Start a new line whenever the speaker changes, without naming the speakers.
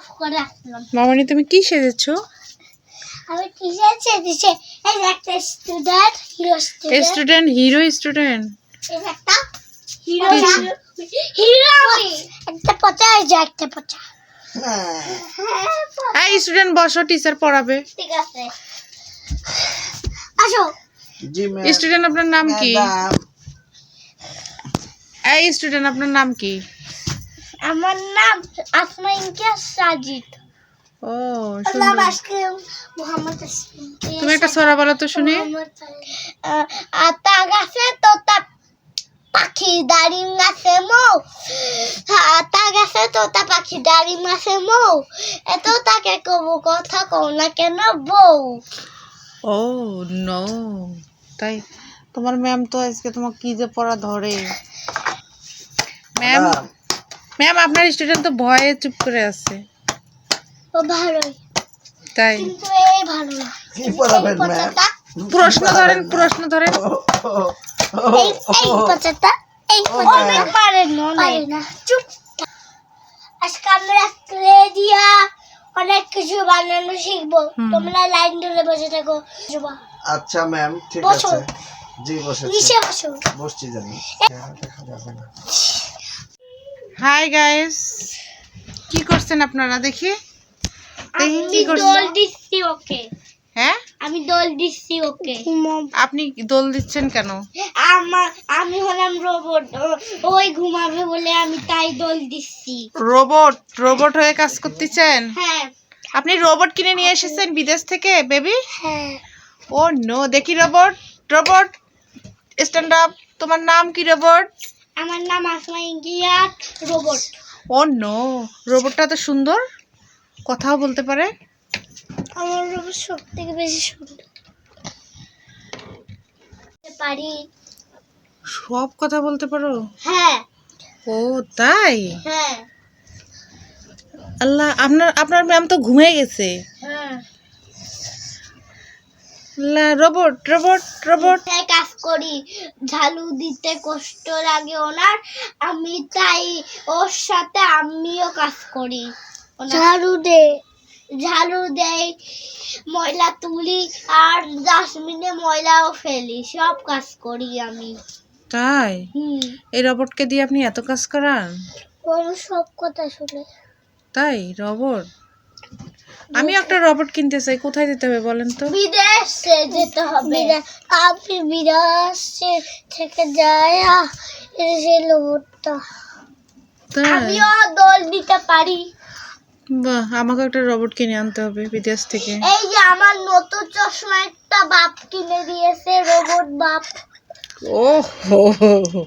Of করে আসলাম।
মামনি তুমি কি সেজেছো?
আমি টিচার চেয়েছে এই যে একটা student hero student
student hero student
এই একটা হিরো হিরো আমি। একটা পচা এই যে একটা পচা। হ্যাঁ
এই স্টুডেন্ট বসো টিচার পড়াবে।
ঠিক আছে। আসো।
জি ম্যাম
স্টুডেন্ট আপনার নাম কি? এই স্টুডেন্ট আপনার নাম কি?
আমার নাম আসমা ইনকিয়া সাজিদ।
ও
আল্লাহ
সুন্দর।
আজকে মোহাম্মদ আসমিন
তুমি একটা সরা বলো তো শুনি।
আতা গাছে তোতা পাখি দাড়ি গাছে মৌ। আতা গাছে তোতা পাখি দাড়ি গাছে মৌ। এত তাকে কবু কথা কও না কেন বউ?
Oh no. তাই তোমার ম্যাম তো আজকে তোমার কি যে পড়া ধরে? ম্যাম ম্যাম আপনার স্টুডেন্ট তো ভয়ে চুপ করে আছে।
ও ভালোই।
তাই।
কিন্তু এই ভালো না।
কি পড়াবেন ম্যাম
প্রশ্ন ধরেন প্রশ্ন ধরেন।
এই এই পচাটা এই পচাটা পারে না পারে না। চুপ। আজকে আমরা ক্লে দিয়া অনেক কিছু বানানো শিখব। তোমরা লাইন ধরে বসে থাকো। যুবা
আচ্ছা ম্যাম ঠিক
বসো।
আছে। জি বসেছি।
নিচে বসো।
বসছি জানি দেখা যাবে না।
হাই গাইস কি করছেন আপনারা? দেখি। কি
দোল
করছেন?
দিচ্ছি ওকে।
হ্যাঁ?
আমি দোল দিচ্ছি ওকে।
আপনি দোল দিচ্ছেন কেন?
আমার আমি হলাম রোবট। ওই ঘুমাবে বলে আমি তাই দোল দিচ্ছি।
রোবট? রোবট হয়ে কাজ করতেছেন?
হ্যাঁ।
আপনি রোবট কিনে নিয়ে এসেছেন বিদেশ থেকে বেবি?
হ্যাঁ।
ও নো। দেখি রোবট। রোবট স্ট্যান্ড আপ তোমার নাম কি রোবট?
আমার নাম আসমা ইঙ্গিয়াত রোবট
ও নো রোবটটা তো সুন্দর। কথাও বলতে পারে।
আমার রোবট সব থেকে বেশি সুন্দর। পারি?
সব কথা বলতে পারো?
হ্যাঁ।
ও তাই?
হ্যাঁ।
আল্লাহ আপনার আপনার ম্যাম তো ঘুমিয়ে গেছে। রোবট রোবট রোবট
কাজ করি। ঝালু দিতে কষ্ট লাগে ওনার আমি তাই ওর সাথে আমিও কাজ করি ঝাড়ু দে। ঝাড়ু দেই ময়লা তুলি আর ডাস্টবিনে ময়লাও ফেলি সব কাজ করি আমি।
তাই?
হুম।
এই রোবটকে দিয়ে আপনি এত কাজ করান?
ও সব কথা শুনে।
তাই রোবট আমি একটা রোবট কিনতে চাই কোথায় যেতে হবে বলেন তো?
বিদেশে যেতে হবে। আপনি বিদেশে থেকে যাই সে লোবটটা
তাই?
আমিও দোল দিতে পারি।
বাহ আমাকে একটা রোবট কিনে আনতে হবে বিদেশ থেকে।
এই যে আমার নতুন চশমা একটা বাপ কিনে দিয়েছে রোবট বাপ।
ও হো হো হো।